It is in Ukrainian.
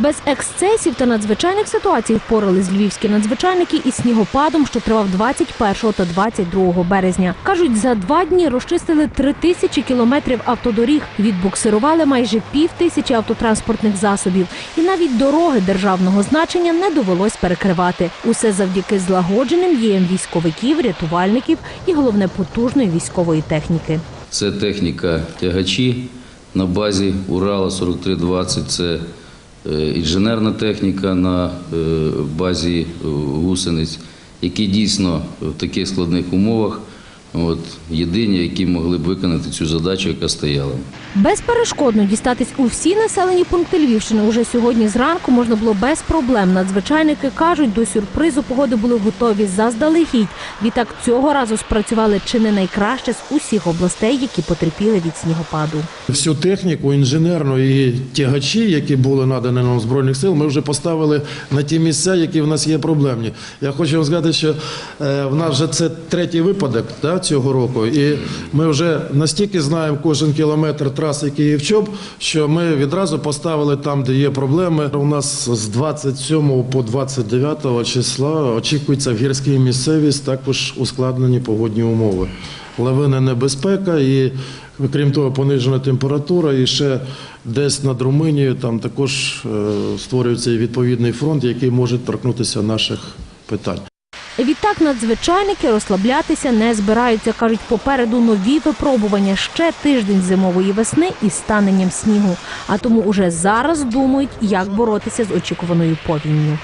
Без ексцесів та надзвичайних ситуацій впорались львівські надзвичайники із снігопадом, що тривав 21 та 22 березня. Кажуть, за два дні розчистили три тисячі кілометрів автодоріг, відбуксирували майже пів тисячі автотранспортних засобів, і навіть дороги державного значення не довелось перекривати. Усе завдяки злагодженим діям військовиків, рятувальників і головне потужної військової техніки. Це техніка тягачі на базі Урала 4320, це інженерна техніка на е, базі е, гусениць, які дійсно в таких складних умовах от, єдині, які могли б виконати цю задачу, яка стояла. Безперешкодно дістатись у всі населені пункти Львівщини уже сьогодні зранку можна було без проблем. Надзвичайники кажуть, до сюрпризу погоди були готові заздалегідь. Відтак цього разу спрацювали чи не найкраще з усіх областей, які потерпіли від снігопаду. Всю техніку інженерну і тягачі, які були надані нам збройних сил, ми вже поставили на ті місця, які в нас є проблемні. Я хочу вам сказати, що е, в нас вже це третій випадок цього року, і ми вже настільки знаємо кожен кілометр траси Київ-Чоп, що ми відразу поставили там, де є проблеми. У нас з 27 по 29 числа очікується в гірській місцевість також ускладнені погодні умови. Лавина небезпека і крім того, понижена температура, і ще десь над Румунією там також е, створюється відповідний фронт, який може торкнутися наших питань. Відтак надзвичайники розслаблятися не збираються. кажуть, попереду нові випробування ще тиждень зимової весни із станенням снігу. А тому уже зараз думають, як боротися з очікуваною повінню.